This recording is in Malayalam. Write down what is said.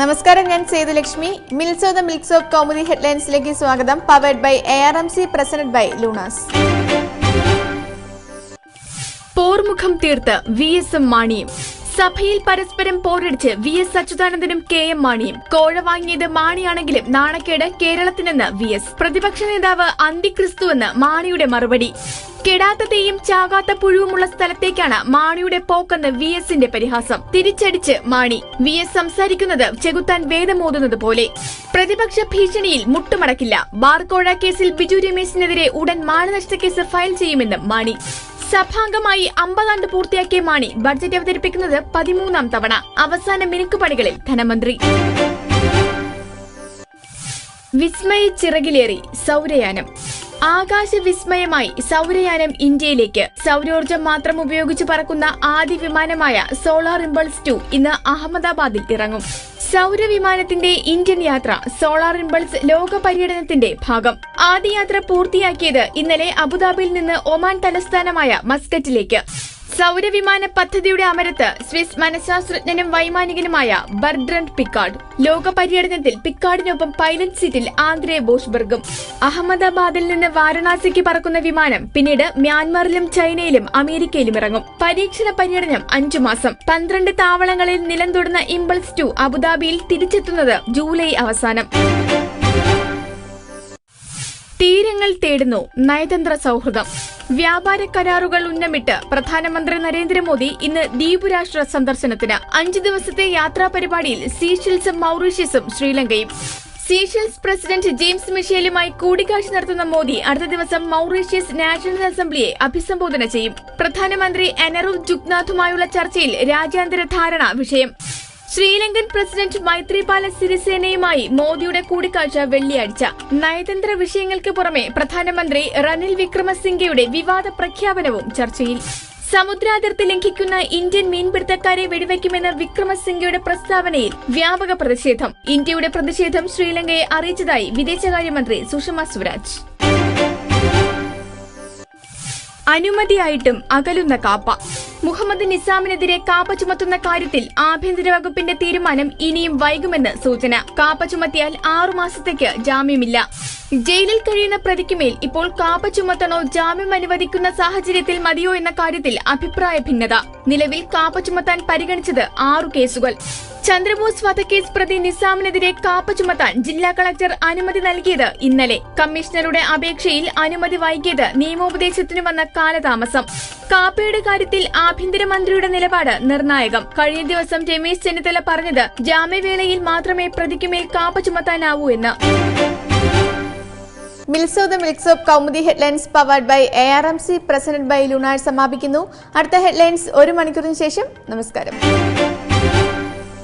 നമസ്കാരം ഞാൻ Sethulakshmi. Mills the milks of Kaumudi ഹെഡ്ലൈൻസിലേക്ക് സ്വാഗതം. Powered by A R M C presented by Lunas പോർമുഖം തീർത്ത് വി എസ് എം മാണിയും. സഭയിൽ പരസ്പരം പോരടിച്ച് വി എസ് അച്യുതാനന്ദനും കെ എം മാണിയും. കോഴ വാങ്ങിയത് മാണിയാണെങ്കിലും നാണക്കേട് കേരളത്തിനെന്ന് വി എസ്. പ്രതിപക്ഷ നേതാവ് അന്തിക്രിസ്തുവെന്ന് മാണിയുടെ മറുപടി. കെടാത്ത തെയ്യും ചാകാത്ത പുഴുവുമുള്ള സ്ഥലത്തേക്കാണ് മാണിയുടെ പോക്കെന്ന് വി എസിന്റെ പരിഹാസം. തിരിച്ചടിച്ച് മാണി. വി എസ് സംസാരിക്കുന്നത് ചെകുത്താൻ വേദമോതുന്നത് പോലെ. പ്രതിപക്ഷ ഭീഷണിയിൽ മുട്ടുമടക്കില്ല. ബാർകോഴ കേസിൽ ബിജു രമേശിനെതിരെ ഉടൻ മാനനഷ്ട കേസ് ഫയൽ ചെയ്യുമെന്നും മാണി. സഭാംഗമായി അമ്പതാണ്ട് പൂർത്തിയാക്കിയ മാണി ബഡ്ജറ്റ് അവതരിപ്പിക്കുന്നത് പതിമൂന്നാം തവണ അവസാന മിനുക്ക് പണികളിൽ ധനമന്ത്രി. വിസ്മയ ചിറകിലേറി സൗരയാനം. ആകാശ വിസ്മയമായി സൗരയാനം ഇന്ത്യയിലേക്ക്. സൗരോർജം മാത്രം ഉപയോഗിച്ച് പറക്കുന്ന ആദ്യ വിമാനമായ സോളാർ ഇമ്പൾസ് ടു ഇന്ന് അഹമ്മദാബാദിൽ ഇറങ്ങും. സൗരവിമാനത്തിന്റെ ഇന്ത്യൻ യാത്ര സോളാർ ഇമ്പൾസ് ലോക പര്യടനത്തിന്റെ ഭാഗം. ആദ്യ യാത്ര പൂർത്തിയാക്കിയത് ഇന്നലെ അബുദാബിയിൽ നിന്ന് ഒമാൻ തലസ്ഥാനമായ മസ്കറ്റിലേക്ക്. സൗരവിമാന പദ്ധതിയുടെ അമരത്ത് സ്വിസ് മനഃശാസ്ത്രജ്ഞനും വൈമാനികനുമായ ബർഡ്രണ്ട് പിക്കാർഡ്. ലോക പര്യടനത്തിൽ പിക്കാർഡിനൊപ്പം പൈലറ്റ് സീറ്റിൽ ആന്ദ്രെ ബോഷ്ബർഗും. അഹമ്മദാബാദിൽ നിന്ന് വാരണാസിക്ക് പറക്കുന്ന വിമാനം പിന്നീട് മ്യാൻമറിലും ചൈനയിലും അമേരിക്കയിലും ഇറങ്ങും. പരീക്ഷണ പര്യടനം അഞ്ചു മാസം. പന്ത്രണ്ട് താവളങ്ങളിൽ നിലം തൊടുന്ന ഇംപൾസ് ടു അബുദാബിയിൽ തിരിച്ചെത്തുന്നത് ജൂലൈ അവസാനം. തീരങ്ങൾ തേടുന്നു നയതന്ത്ര സൗഹൃദം. വ്യാപാര കരാറുകൾ ഉന്നമിട്ട് പ്രധാനമന്ത്രി നരേന്ദ്രമോദി ഇന്ന് ദ്വീപ് രാഷ്ട്ര സന്ദർശനത്തിന് അഞ്ചു ദിവസത്തെ യാത്രാ പരിപാടിയിൽ സീഷെൽസും മൌറീഷ്യസും ശ്രീലങ്കയും. സീഷെൽസ് പ്രസിഡന്റ് ജെയിംസ് മിഷേലുമായി കൂടിക്കാഴ്ച നടത്തുന്ന മോദി അടുത്ത ദിവസം മൌറീഷ്യസ് നാഷണൽ അസംബ്ലിയെ അഭിസംബോധന ചെയ്യും. പ്രധാനമന്ത്രി എനറു ജുഗ്നാഥുമായുള്ള ചർച്ചയിൽ രാജ്യാന്തര ധാരണ വിഷയം. ശ്രീലങ്കൻ പ്രസിഡന്റ് മൈത്രിപാല സിരിസേനയുമായി മോദിയുടെ കൂടിക്കാഴ്ച വെള്ളിയാഴ്ച. നയതന്ത്ര വിഷയങ്ങൾക്ക് പുറമെ പ്രധാനമന്ത്രി റനിൽ വിക്രമസിംഗയുടെ വിവാദ പ്രഖ്യാപനവും ചർച്ചയിൽ. സമുദ്രാതിർത്തി ലംഘിക്കുന്ന ഇന്ത്യൻ മീൻപിടുത്തക്കാരെ വെടിവെക്കുമെന്ന വിക്രമസിംഗയുടെ പ്രസ്താവനയിൽ വ്യാപക പ്രതിഷേധം. ഇന്ത്യയുടെ പ്രതിഷേധം ശ്രീലങ്കയെ അറിയിച്ചതായി വിദേശകാര്യമന്ത്രി സുഷമ സ്വരാജ്. അനുമതിയായിട്ടും അകലുന്ന കാപ്പ. മുഹമ്മദ് നിസാമിനെതിരെ കാപ്പ ചുമത്തുന്ന കാര്യത്തിൽ ആഭ്യന്തര വകുപ്പിന്റെ തീരുമാനം ഇനിയും വൈകുമെന്ന് സൂചന. കാപ്പ ചുമത്തിയാൽ ആറുമാസത്തേക്ക് ജാമ്യമില്ല. ജയിലിൽ കഴിയുന്ന പ്രതിക്കുമേൽ ഇപ്പോൾ കാപ്പ ചുമത്തണോ ജാമ്യം അനുവദിക്കുന്ന സാഹചര്യത്തിൽ മതിയോ എന്ന കാര്യത്തിൽ അഭിപ്രായ ഭിന്നത. നിലവിൽ കാപ്പ ചുമത്താൻ പരിഗണിച്ചത് ആറു കേസുകൾ. ചന്ദ്രബോസ് വധക്കേസ് പ്രതി നിസാമിനെതിരെ കാപ്പ ചുമത്താൻ ജില്ലാ കളക്ടർ അനുമതി നൽകിയത് ഇന്നലെ. കമ്മീഷണറുടെ അപേക്ഷയിൽ അനുമതി വൈകിയത് നിയമോപദേശത്തിന് വന്ന കാലതാമസം. കാപ്പയുടെ കാര്യത്തിൽ ആഭ്യന്തരമന്ത്രിയുടെ നിലപാട് നിർണായകം. കഴിഞ്ഞ ദിവസം രമേശ് ചെന്നിത്തല പറഞ്ഞത് ജാമ്യവേളയിൽ മാത്രമേ പ്രതിക്കുമേൽ കാപ്പ ചുമത്താനാവൂ എന്ന്. Mills the milks Kaumudi headlines powered by A R M C presented by Lunas സമാപിക്കുന്നു. അടുത്ത ഹെഡ്ലൈൻസ് ഒരു മണിക്കൂറിന് ശേഷം. നമസ്കാരം.